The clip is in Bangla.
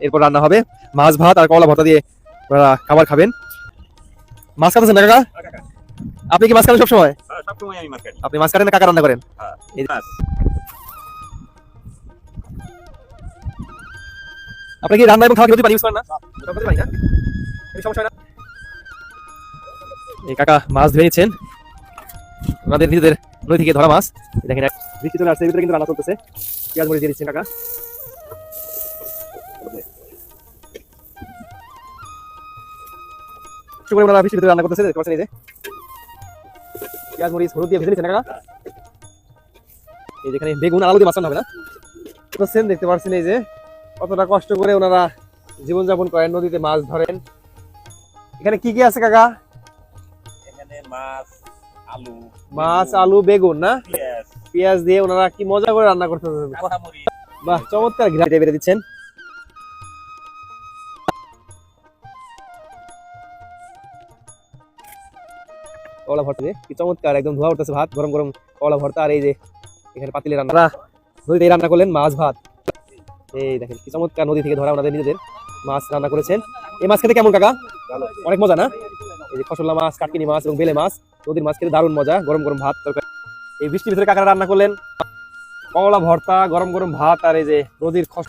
এরপর রান্না হবে। মাছ ভাত আর কলা ভর্তা দিয়ে আপনারা খাবার খাবেন। মাছ কাটাছেন না কাকা? আপনি কি মাছ কাটেন সবসময়? হ্যাঁ, সবসময় আমি মাছ কাটি আপনি মাছ কাটেন না কাকা রান্না করেন? হ্যাঁ। এই- মাছ। আপনি কি রান্না এবং খাওয়া কি পারি ইউজ করেন না? সমস্যা না? এই কাকা মাছ ধুয়ে নিচ্ছেন। ওনাদের নিজেদের নদী থেকে ধরা মাছ। দেখেন এক বৃষ্টি চলে আসছে ভিতরে কিন্তু রান্না চলতেছে। পেঁয়াজ মরিচ দিয়ে দিচ্ছেন কাকা। বৃষ্টির ভিতরে রান্না করতেছে দেখতে পাচ্ছেন এই যে। পেঁয়াজ মরিচ হলুদ দিয়ে ভেজে নিচ্ছেন কাকা এই যেখানে বেগুন আলু দিয়ে মাছ হবে না? দেখতে পাচ্ছেন এই যে কতটা কষ্ট করে ওনারা জীবনযাপন করেন নদীতে মাছ ধরেন। এখানে কি কি আছে কাকা? এখানে মাছ আলু মাছ আলু বেগুন না? পেঁয়াজ। দিয়ে ওনারা কি মজা করে রান্না করতে বাহ চমৎকার। ঘিরে বেড়ে দিচ্ছেন। কলা ভর্তা দিয়ে। কি চমৎকার একদম ধোয়া উঠতেছে ভাত গরম গরম কলা ভর্তা আর এই যে এখানে পাতিলে রান্না। নদীতে রান্না করলেন মাছ ভাত। এই দেখেন কি চমৎকার নদী থেকে ধরা ওনাদের নিজেদের। মাছ রান্না করেছেন। এই মাছ খেতে কেমন কাকা? অনেক মজা না? এই যে ফসলা মাছ কাটকিনি মাছ এবং বেলে মাছ নদীর মাছ খেতে দারুণ মজা গরম গরম ভাত তরকারি। এই বৃষ্টির ভিতরে কাকারা রান্না করলেন। কমলা ভর্তা গরম গরম ভাত আর এই যে নদীর খসড়া